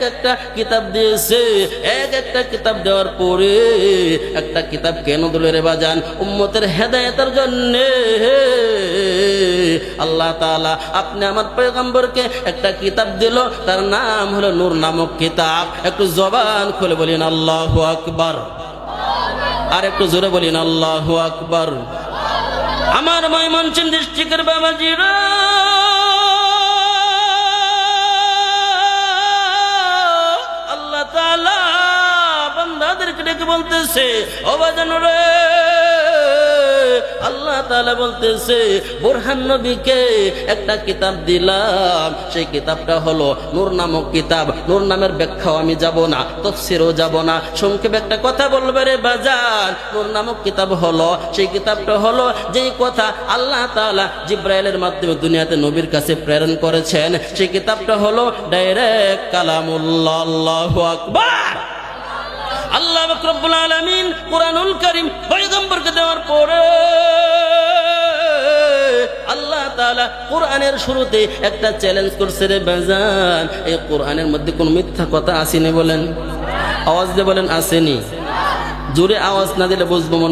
একটা কিতাব দিয়েছে, এক একটা কিতাব দেওয়ার পরে একটা কিতাব কেন দিল রে বাজান? উম্মতের হেদায়েতের জন্য। আল্লাহ তাআলা আপনি আমার পয়গম্বরকে একটা কিতাব দিল, তার নাম হলো নূর নামক কিতাব। একটু জবান খুলে বলিন, আল্লাহ আকবার। আর একটু জোরে বলিন, আল্লাহু আকবার। আমার ময়মনসিং ডিস্ট্রিক্টের বাবাজিরা ডেকে বলতেছে, ও বাজানো রে। আল্লাহ তালা বলতেছে, বোরহান নবীকে একটা কিতাব দিলাম। সেই কিতাবটা হলো নূর নামক কিতাব। নূর নামের ব্যাখ্যাও আমি যাব না, তফসিরও যাব না। সংক্ষেপে একটা কথা বলবে রে বাজার নূর নামক কিতাব হলো, সেই কিতাবটা হলো যেই কথা আল্লাহ তাআলা জিব্রাইলের মাধ্যমে দুনিয়াতে নবীর কাছে প্রেরণ করেছেন। সেই কিতাবটা হলো, ডাইরেক্ট কালামুল্লাহ আকবার। আল্লাহ বকরবুল আলমিন কোরআনুল করিম পয়গম্বরকে দেওয়ার পরে আল্লাহ কোরআনের শুরুতে একটা চ্যালেঞ্জ করছে রে বেজান এই কোরআনের মধ্যে কোনো মিথ্যা কথা আসেনি বলেন। আওয়াজ দিয়ে বলেন আসেনি। জোরে আওয়াজ না দিলে বুঝব মনে